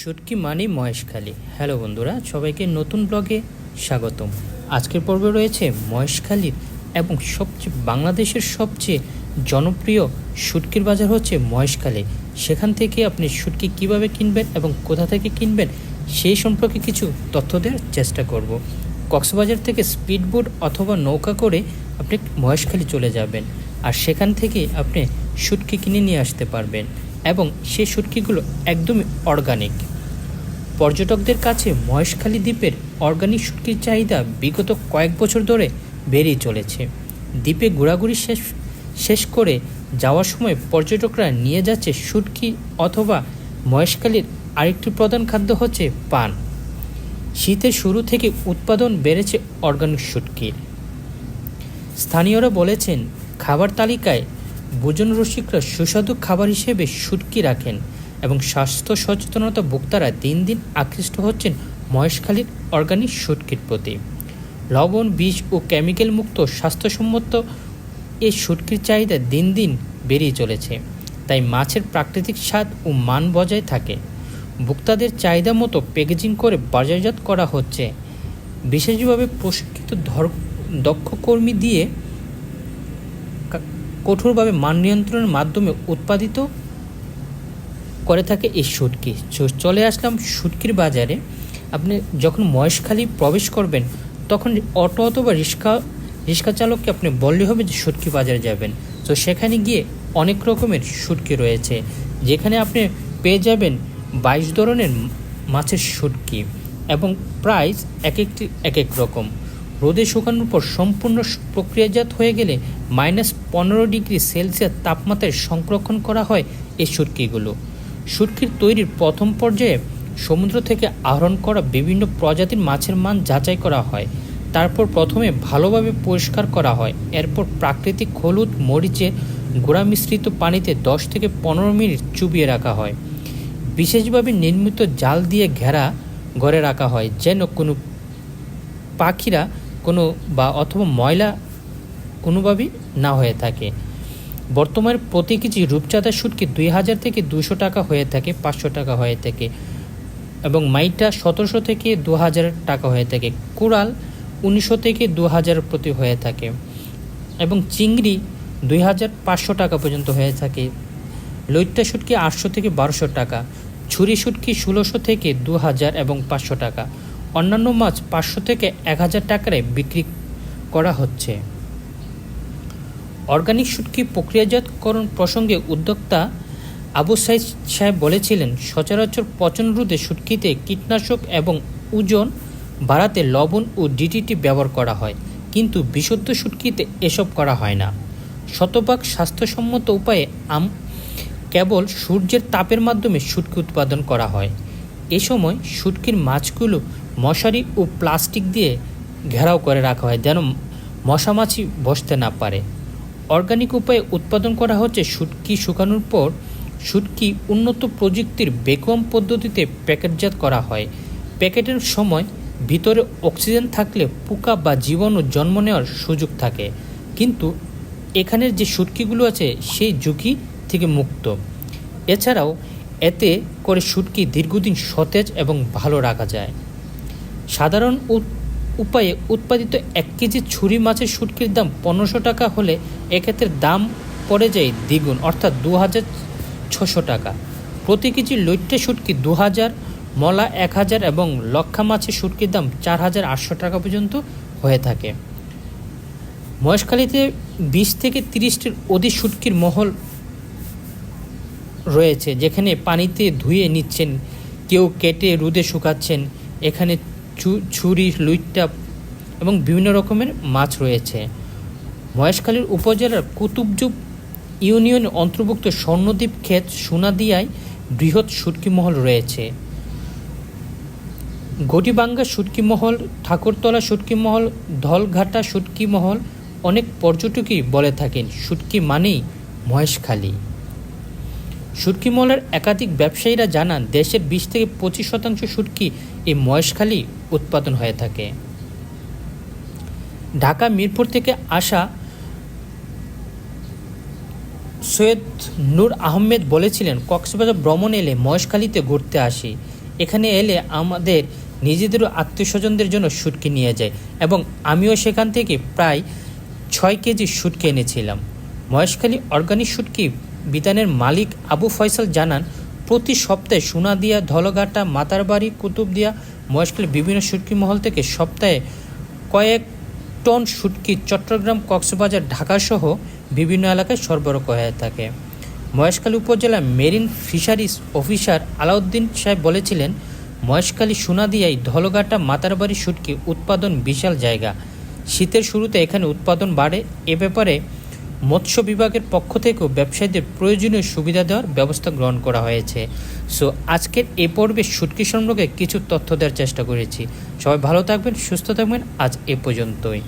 শুটকি মানি মহেশখালী হ্যালো বন্ধুরা, সবাইকে নতুন ব্লগে স্বাগতম। আজকের পর্বে রয়েছে মহেশখালীর এবং সবচেয়ে বাংলাদেশের সবচেয়ে জনপ্রিয় শুটকির বাজার হচ্ছে মহেশখালী সেখান থেকে আপনি শুটকি কীভাবে কিনবেন এবং কোথা থেকে কিনবেন, সেই সম্পর্কে কিছু তথ্য দেওয়ার চেষ্টা করব। কক্সবাজার থেকে স্পিডবোট অথবা নৌকা করে আপনি মহেশখালী চলে যাবেন। আর সেখান থেকে আপনি শুটকি কিনে নিয়ে আসতে পারবেন। এবং সে শুটকিগুলো একদমই অর্গানিক পর্যটকদের কাছে মহেশখালী দ্বীপের অর্গানিক শুটকির চাহিদা বিগত কয়েক বছর ধরে বেড়েই চলেছে। দ্বীপে ঘোরাঘুরি শেষ শেষ করে যাওয়ার সময় পর্যটকরা নিয়ে যাচ্ছে শুটকি অথবা মহেশখালীর আরেকটি প্রধান খাদ্য হচ্ছে পান। শীতের শুরু থেকে উৎপাদন বেড়েছে অর্গানিক শুটকির। স্থানীয়রা বলেছেন, খাবার তালিকায় ভোজন রসিকরা সুস্বাদু খাবার হিসেবে শুটকি রাখেন এবং স্বাস্থ্য সচেতনতা ভোক্তারা দিন দিন আকৃষ্ট হচ্ছেন মহেশখালীর অর্গানিক শুটকির প্রতি। লবণ, বীজ ও কেমিক্যাল মুক্ত, স্বাস্থ্যসম্মত এই শুটকির চাহিদা দিন দিন বেড়েই চলেছে। তাই মাছের প্রাকৃতিক স্বাদ ও মান বজায় থাকে। ভোক্তাদের চাহিদা মতো প্যাকেজিং করে বাজারজাত করা হচ্ছে। বিশেষভাবে প্রশিক্ষিত দক্ষ কর্মী দিয়ে কঠোরভাবে মান নিয়ন্ত্রণের মাধ্যমে উৎপাদিত করে থাকে এই শুটকি। চ- চলে আসলাম শুটকির বাজারে। আপনি যখন মহেশখালী প্রবেশ করবেন, তখন অটো অথবা রিক্সা রিক্সা চালককে আপনি বললে হবে যে শুটকি বাজারে যাবেন। তো সেখানে গিয়ে অনেক রকমের শুটকি রয়েছে, যেখানে আপনি পেয়ে যাবেন বাইশ ধরনের মাছের শুটকি এবং প্রাইস এক একটি এক এক রকম। রোদে শুকানোর পর সম্পূর্ণ প্রক্রিয়াজাত হয়ে গেলে মাইনাস পনেরো ডিগ্রি সেলসিয়াস তাপমাত্রায় সংরক্ষণ করা হয় এই শুটকিগুলো শুটকির তৈরির প্রথম পর্যায়ে সমুদ্র থেকে আহরণ করা বিভিন্ন প্রজাতির মাছের মান যাচাই করা হয়। তারপর প্রথমে ভালোভাবে পরিষ্কার করা হয়। এরপর প্রাকৃতিক হলুদ, মরিচে গুঁড়া মিশ্রিত পানিতে দশ থেকে পনেরো মিনিট চুবিয়ে রাখা হয়। বিশেষভাবে নির্মিত জাল দিয়ে ঘেরা ঘরে রাখা হয়, যেন কোনো পাখিরা কোনো বা অথবা ময়লা কোনোভাবেই না হয়ে থাকে। বর্তমানে প্রতি কেজি রূপচাঁদা শুটকি দুই হাজার থেকে দুশো টাকা হয়ে থাকে, পাঁচশো টাকা হয়ে থাকে এবং মাইটা সতেরোশো থেকে দু হাজার টাকা হয়ে থাকে। কুড়াল উনিশশো থেকে দু হাজার প্রতি হয়ে থাকে এবং চিংড়ি দুই হাজার পাঁচশো টাকা পর্যন্ত হয়ে থাকে। লইট্টা শুটকি আটশো থেকে বারোশো টাকা, ছুরি শুটকি ষোলোশো থেকে দু হাজার এবং পাঁচশো টাকা। অন্যান্য মাছ পাঁচশো থেকে এক হাজার টাকায় বিক্রি করা হচ্ছে। অর্গানিক শুটকি প্রক্রিয়াজাতকরণ প্রসঙ্গে উদ্যোক্তা আবু সাইদ সাহেব বলেছিলেন, সচরাচর পচন রোধে শুটকিতে কীটনাশক এবং ওজন বাড়াতে লবণ ও ডিটিটি ব্যবহার করা হয়, কিন্তু বিশুদ্ধ শুটকিতে এসব করা হয় না। শতভাগ স্বাস্থ্যসম্মত উপায়ে আম কেবল সূর্যের তাপের মাধ্যমে শুটকি উৎপাদন করা হয়। এ সময় শুটকির মাছগুলো মশারি ও প্লাস্টিক দিয়ে ঘেরাও করে রাখা হয় যেন মশামাছি বসতে না পারে। অর্গানিক উপায়ে উৎপাদন করা হচ্ছে শুটকি শুকানোর পর শুটকি উন্নত প্রযুক্তির বেকম পদ্ধতিতে প্যাকেটজাত করা হয়। প্যাকেটের সময় ভিতরে অক্সিজেন থাকলে পোকা বা জীবাণু জন্ম নেওয়ার সুযোগ থাকে। কিন্তু এখানের যে শুটকিগুলো আছে সেই ঝুঁকি থেকে মুক্ত। এছাড়াও এতে করে শুটকি দীর্ঘদিন সতেজ এবং ভালো রাখা যায়। সাধারণ উপায়ে উৎপাদিত এক কেজি ছুরি মাছের শুটকির দাম পনেরোশো টাকা হলে এক্ষেত্রে দাম পড়ে যায় দ্বিগুণ, অর্থাৎ দু হাজার ছশো টাকা। প্রতি কেজি লইট্টে শুটকি দু হাজার মলা এক হাজার এবং লক্ষা মাছের শুটকির দাম চার হাজার আটশো টাকা পর্যন্ত হয়ে থাকে। মহেশখালীতে বিশ থেকে তিরিশটির অধিক শুটকির মহল রয়েছে, যেখানে পানিতে ধুয়ে নিচ্ছেন, কেউ কেটে রোদে শুকাচ্ছেন, এখানে ছুরি লুইট্টা এবং বিভিন্ন রকমের মাছ রয়েছে। মহেশখালীর উপজেলার কুতুবজুব ইউনিয়নের অন্তর্ভুক্ত স্বর্ণদ্বীপ ক্ষেত সোনাদিয়ায় বৃহৎ শুটকি মহল রয়েছে। গটিবাঙ্গা শুটকি মহল, ঠাকুরতলা শুটকি মহল, ধলঘাটা শুটকি মহল অনেক পর্যটকই বলে থাকেন। শুটকি মানেই মহেশখালী। শুটকি মহলের একাধিক ব্যবসায়ীরা জানান দেশের বিশ থেকে পঁচিশ শতাংশ শুটকি এই মহেশখালী উৎপাদন হয়ে থাকে। ঢাকা, মিরপুর থেকে আসা সৈয়দ নূর আহমেদ বলেছিলেন, কক্সবাজার ভ্রমণ এলে মহেশখালীতে ঘুরতে আসি। এখানে এলে আমাদের নিজেদেরও আত্মীয় স্বজনদের জন্য শুটকি নিয়ে যায় এবং আমিও সেখান থেকে প্রায় ছয় কেজি শুটকি এনেছিলাম। মহেশখালী অর্গানিক শুটকি বিতানের মালিক আবু ফয়সাল জানান, প্রতি সপ্তাহে সোনাদিয়া, ধলঘাটা, মাতারবাড়ি, কুতুবদিয়া মহেশখালী বিভিন্ন শুটকি মহল থেকে সপ্তাহে কয়েক টন শুটকি চট্টগ্রাম, কক্সবাজার, ঢাকাসহ বিভিন্ন এলাকায় সরবরাহ হয়ে থাকে। মহেশখালী উপজেলা মেরিন ফিশারিজ অফিসার আলাউদ্দিন সাহেব বলেছিলেন, মহেশখালী, সোনাদিয়ায় ধলঘাটা, মাতারবাড়ি শুটকি উৎপাদন বিশাল জায়গা। শীতের শুরুতে এখানে উৎপাদন বাড়ে। এ ব্যাপারে মৎস্য বিভাগের পক্ষ থেকেও ব্যবসায়ীদের প্রয়োজনীয় সুবিধা দেওয়ার ব্যবস্থা গ্রহণ করা হয়েছে। সো, আজকের এ পর্বে সুটকি সম্পর্কে কিছু তথ্য দেওয়ার চেষ্টা করেছি। সবাই ভালো থাকবেন, সুস্থ থাকবেন, আজ এ পর্যন্তই।